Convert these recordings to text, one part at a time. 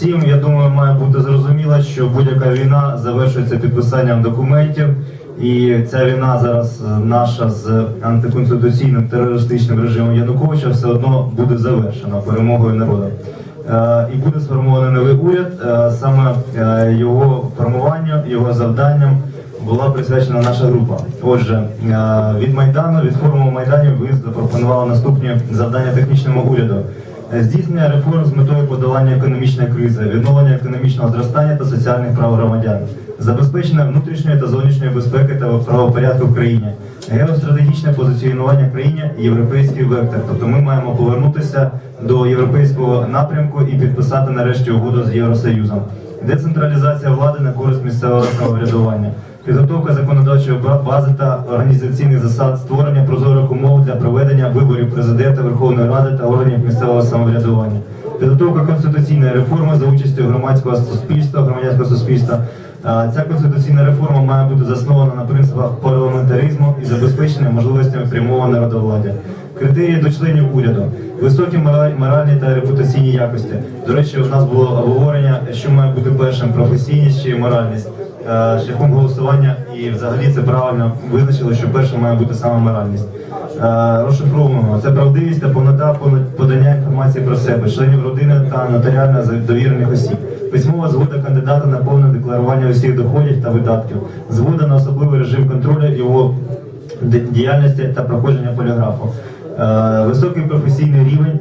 Всім, я думаю, має бути зрозуміло, що будь-яка війна завершується підписанням документів, і ця війна зараз наша з антиконституційним терористичним режимом Януковича все одно буде завершена перемогою народу. Е, І буде сформований новий уряд. Е, Саме е, його формуванню, його завданням була присвячена наша група. Отже, від Майдану, від форуму Майданів ви запропонували наступні завдання технічному уряду. Здійснення реформ з метою подолання економічної кризи, відновлення економічного зростання та соціальних прав громадян, забезпечення внутрішньої та зовнішньої безпеки та правопорядку в країні, геостратегічне позиціонування країни європейський вектор. Тобто ми маємо повернутися до європейського напрямку і підписати нарешті угоду з Євросоюзом. Децентралізація влади на користь місцевого самоврядування. Підготовка законодавчої бази та організаційних засад, створення прозорих умов для проведення виборів президента Верховної Ради та органів місцевого самоврядування, підготовка конституційної реформи за участю громадського суспільства, громадянського суспільства. Ця конституційна реформа має бути заснована на принципах парламентаризму і забезпечення можливостями прямого народовладдя. Критерії до членів уряду, високі моральні та репутаційні якості. До речі, у нас було обговорення, що має бути першим професійність чи моральність. Е, Шляхом голосування і взагалі це правильно визначили, що першим має бути саме моральність. Е, Розшифровуємо це правдивість та повнота подання інформації про себе, членів родини та нотаріально довірених осіб. Письмова згода кандидата на повне декларування усіх доходів та видатків, згода на особливий режим контролю його діяльності та проходження поліграфу. Е, Високий професійний рівень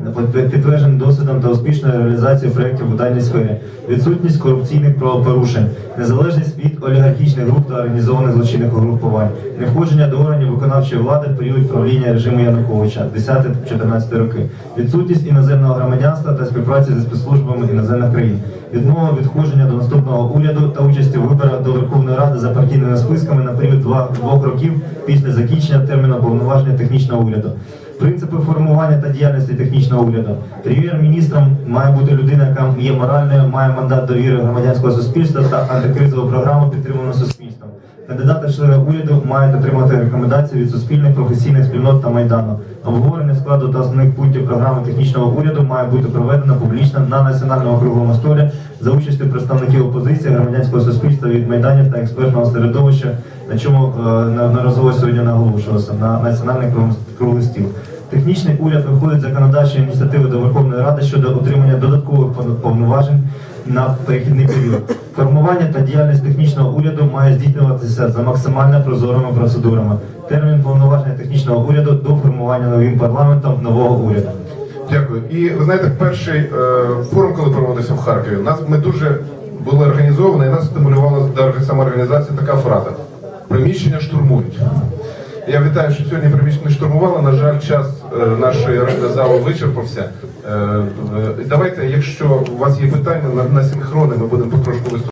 підтверджений досвідом та успішною реалізацією проєктів у даній сфері, відсутність корупційних правопорушень, незалежність від олігархічних груп та організованих злочинних угрупувань, невходження до органів виконавчої влади в період правління режиму Януковича 10-14 роки, відсутність іноземного громадянства та співпраці зі спецслужбами іноземних країн, відмова від входження до наступного уряду та участі у виборах до Верховної Ради за партійними списками на період двох років після закінчення терміну повноваження технічного уряду. Принципи формування та діяльності технічного уряду. Прем'єр-міністром має бути людина, яка є моральною, має мандат довіри громадянського суспільства та антикризову програму підтриману суспільством. Кандидати члени уряду мають отримати рекомендації від суспільних професійних спільнот та майдану. Обговорення складу та основних пунктів програми технічного уряду має бути проведено публічно на національному круглому столі за участю представників опозиції, громадянського суспільства від майданів та експертного середовища, на чому е, неодноразово сьогодні наголошувалося на національний круглий- круглий стіл. Технічний уряд виходить з законодавчої ініціативи до Верховної Ради щодо отримання додаткових повноважень на перехідний період. Формування та діяльність технічного уряду має здійснюватися за максимально прозорими процедурами. Термін повноваження технічного уряду до формування новим парламентом нового уряду. Дякую. І ви знаєте, перший е, форум, коли проводився в Харкові, нас ми дуже були організовані, і нас стимулювала навіть сама організація така фраза: приміщення штурмують. Я вітаю, що сьогодні приміщення штурмували. На жаль, час е, нашої залу вичерпався. Е, е, давайте, якщо у вас є питання на синхрони, ми будемо потрошку виступати.